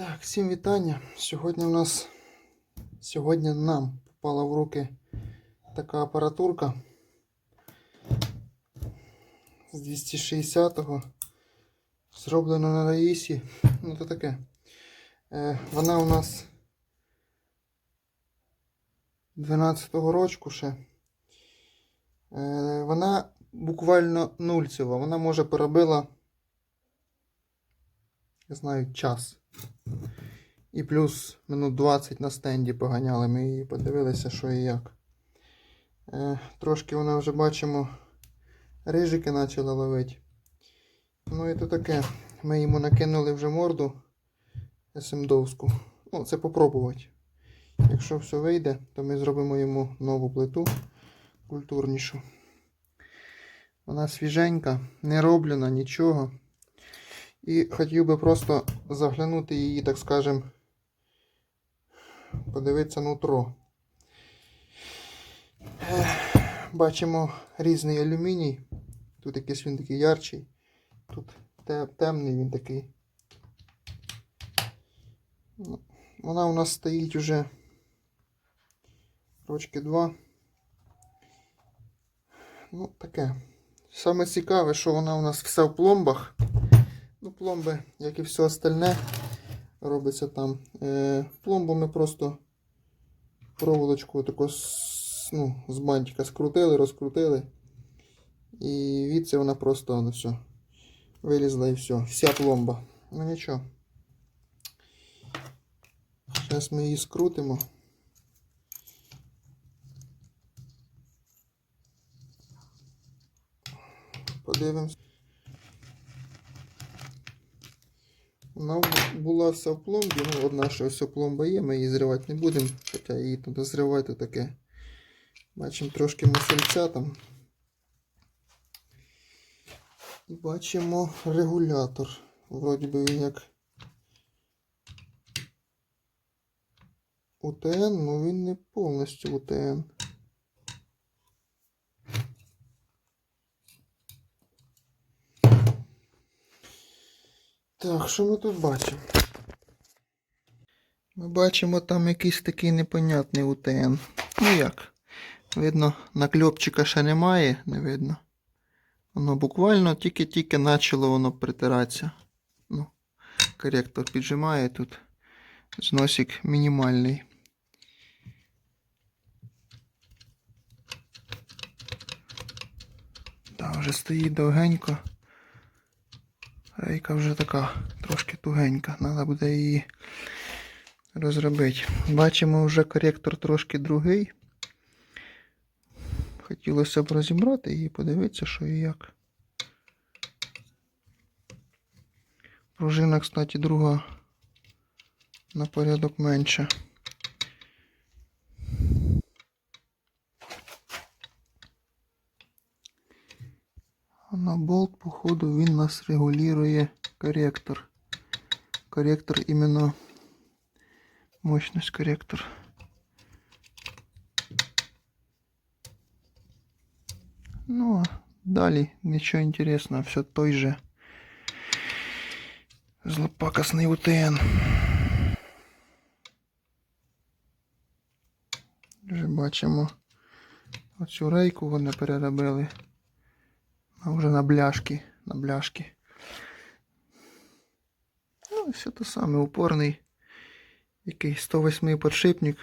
Так, всім вітання. Сьогодні у нас сьогодні нам попала в руки така апаратурка з 260-го. Зроблена на Раїсі. Ну то таке. Е, вона у нас 12-го рочку ще. Е, вона буквально нульцева. Вона може перебила, я знаю, час. І плюс минут 20 на стенді поганяли. Ми її подивилися, що і як. Е, трошки вона вже бачимо, рижики почала ловити. Ну і то таке. Ми йому накинули вже морду СМДовську. Ну, це попробувати. Якщо все вийде, то ми зробимо йому нову плиту культурнішу. Вона свіженька, не роблена, нічого. І хотів би просто заглянути її, так скажем, подивитися нутро. Бачимо різний алюміній. Тут якийсь він такий ярчий. Тут темний він такий. Ну, Вона у нас стоїть уже рочки два. Ну, таке. Саме цікаве, що вона у нас вся в пломбах. Ну, пломби, як і все остальне, робиться там. Е, пломбу ми просто проволочку тако ну, з бантика скрутили, розкрутили. І відси вона просто ну, все, вилізла і все. Вся пломба. Ну нічого. Зараз ми її скрутимо. Подивимось. Була вся в пломбі, ну одна ще ось пломба є, ми її зривати не будемо, хоча її туди зривати таке. Бачимо трошки масельця там. І бачимо регулятор. Вроді би він як УТН, але він не повністю УТН. Так, що ми тут бачимо? Ми бачимо там якийсь такий непонятний УТН. Ну як? Видно, накльопчика ще немає, не видно. Воно буквально тільки-тільки почало воно притиратися. Ну, коректор піджимає тут. Зносик мінімальний. Так, вже стоїть довгенько. Рейка вже така трошки тугенька. Треба буде її розробити. Бачимо вже коректор трошки другий. Хотілося б розібрати і подивитися, що і як. Пружина, кстати, друга на порядок менша. А на болт, походу, він нас регулює корректор. Корректор іменно мощність корректор. Ну, а далі нічого інтересного, все той же злопакосний УТН. Вже бачимо оцю рейку вони переробили. А вже на бляшки, на бляшки. Ну, все те саме, упорний. Який 108 подшипник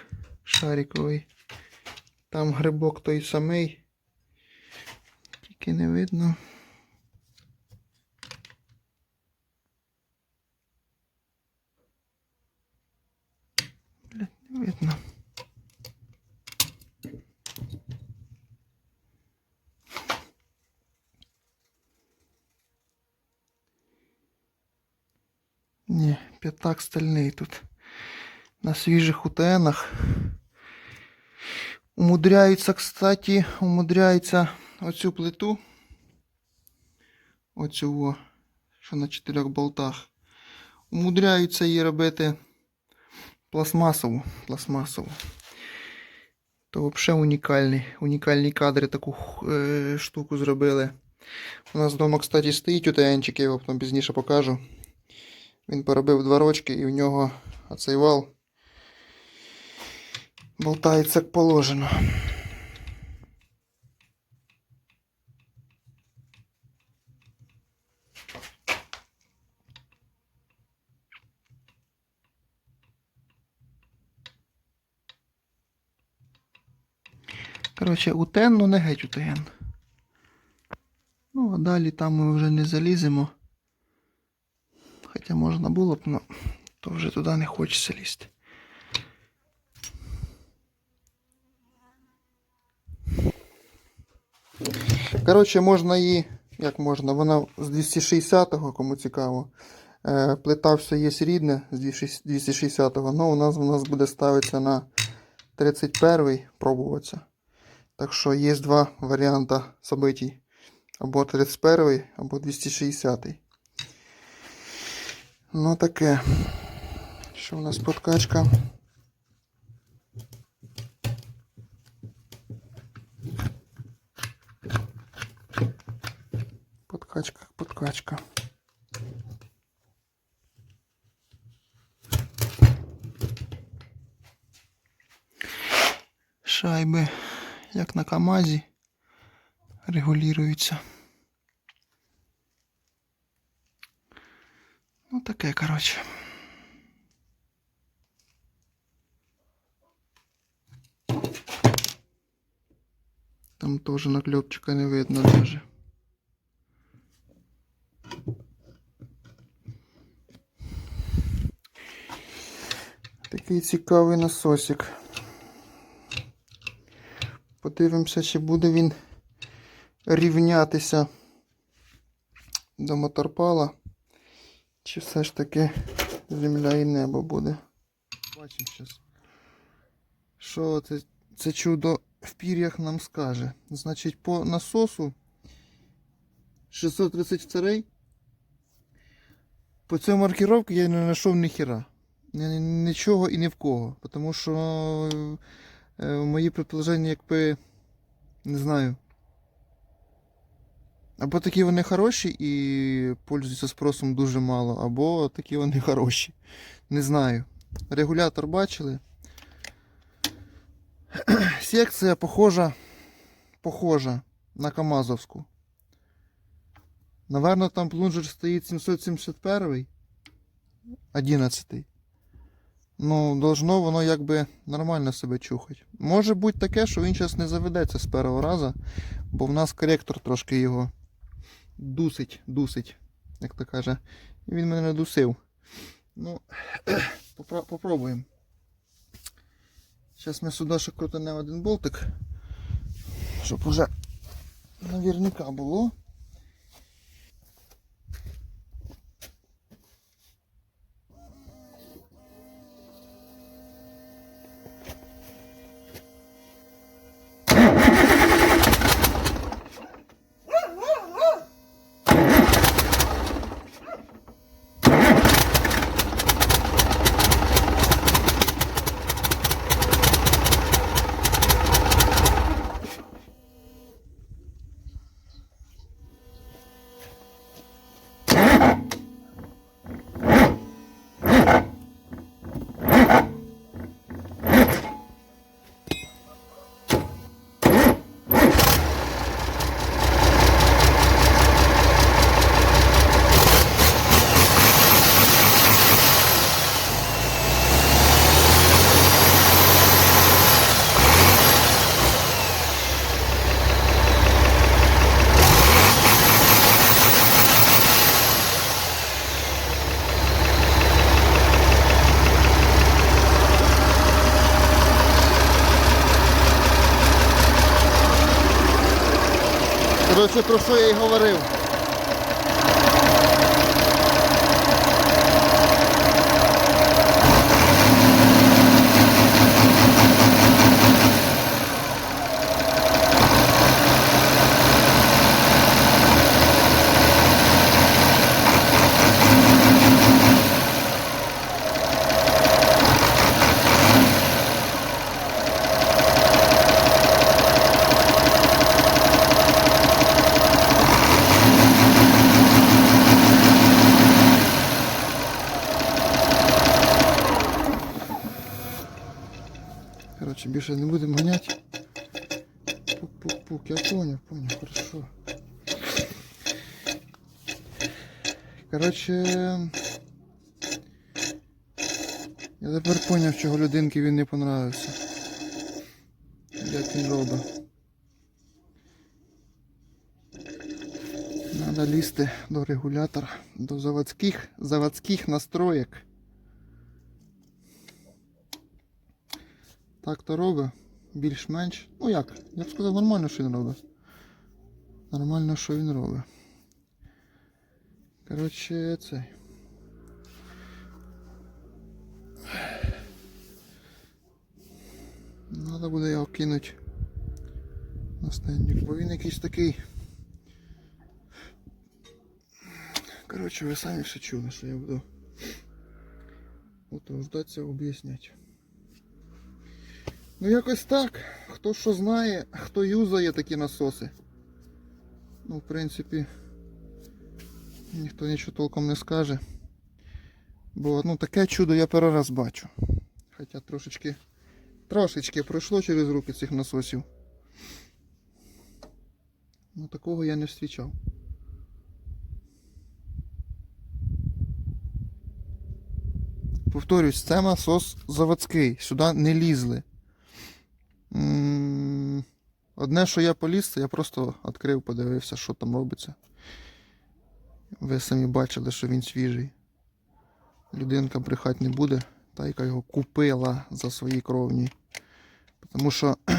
шариковий. Там грибок той самий. Тільки не видно. Блядь, не видно. Ні, п'ятак стальний тут. На свіжих УТНах. Умудряються, кстати, умудряються оцю плиту. Оцю, що на чотирьох болтах. Умудряються її робити пластмасову. пластмасову. То взагалі унікальні, унікальні кадри таку е, штуку зробили. У нас вдома, кстати, стоїть УТНчик, я його потім пізніше покажу. Він поробив два рочки і в нього оцей вал болтається як положено. Коротше, утен, ну не геть утен. Ну, а далі там ми вже не заліземо. Хоча можна було б, ну, то вже туди не хочеться лізти. Коротше, можна її, як можна, вона з 260-го, кому цікаво. Е, плита все є рідне з 260-го, але у нас у нас буде ставитися на 31-й пробуватися. Так що є два варіанти событий. Або 31 або 260. Ну таке. Що у нас подкачка? Подкачка, подкачка. Шайби, як на КАМАЗі, регулюються. Таке, коротше. Там тоже наклепчика не видно даже. Такий цікавий насосик. Подивимося, чи буде він рівнятися до моторпала. Чи все ж таки земля і небо буде? Бачимо зараз. Що це, це чудо в пір'ях нам скаже. Значить, по насосу 632 по цій маркировці я не знайшов ні хіра. Ні- Нічого і ні в кого. Тому що е, мої предположення, якби не знаю. Або такі вони хороші і пользуються спросом дуже мало, або такі вони хороші. Не знаю. Регулятор бачили. Секція похожа, похожа на Камазовську. Наверно, там плунжер стоїть 771 11. Ну, должно воно якби нормально себе чухати. Може бути таке, що він зараз не заведеться з першого разу, бо в нас коректор трошки його дусить, дусить, як то каже. І він мене надусив. Ну, попробуємо. Зараз ми сюди ще крутанемо один болтик, щоб уже наверняка було. Коротше, про що я й говорив. Більше не будемо ганяти. Пук-пук-пук, я понял, понял, хорошо. Коротше. Я тепер поняв, чого людинки він не понравився. Як він робить. Надо лізти до регулятора, до заводських, заводських настроєк. Так то робить. Більш-менш. Ну як? Я б сказав, нормально, що він робить. Нормально, що він робить. Коротше, цей. Надо буде його кинути на стендик, бо він якийсь такий. Коротше, ви самі все чули, що я буду утруждатися об'ясняти. Ну якось так. Хто що знає, хто юзає такі насоси. Ну, в принципі, ніхто нічого толком не скаже. Бо ну, таке чудо я перший раз бачу. Хоча трошечки, трошечки пройшло через руки цих насосів. Ну такого я не зустрічав. Повторюсь, це насос заводський. Сюди не лізли. Одне, що я поліз, це я просто відкрив, подивився, що там робиться. Ви самі бачили, що він свіжий. Людинка брехати не буде, та яка його купила за свої кровні. Тому що.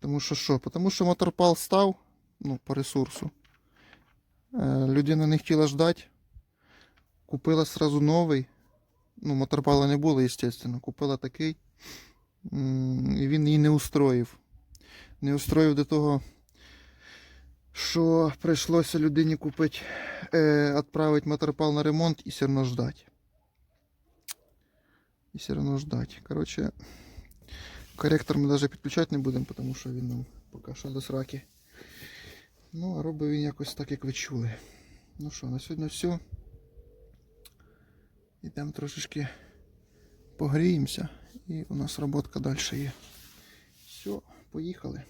Тому що що? Тому що моторпал став, ну, по ресурсу. Е, людина не хотіла ждати. Купила сразу новий. Ну, моторпала не було, естественно. Купила такий. І він її не устроїв. Не устроїв до того, що прийшлося людині купити, е, відправити моторпал на ремонт і все одно ждати. І все одно ждати. Коротше, коректор ми навіть підключати не будемо, тому що він нам поки що до сраки. Ну, а робить він якось так, як ви чули. Ну що, на сьогодні все. Ідемо трошечки погріємося і у нас роботка далі є. Все, поїхали.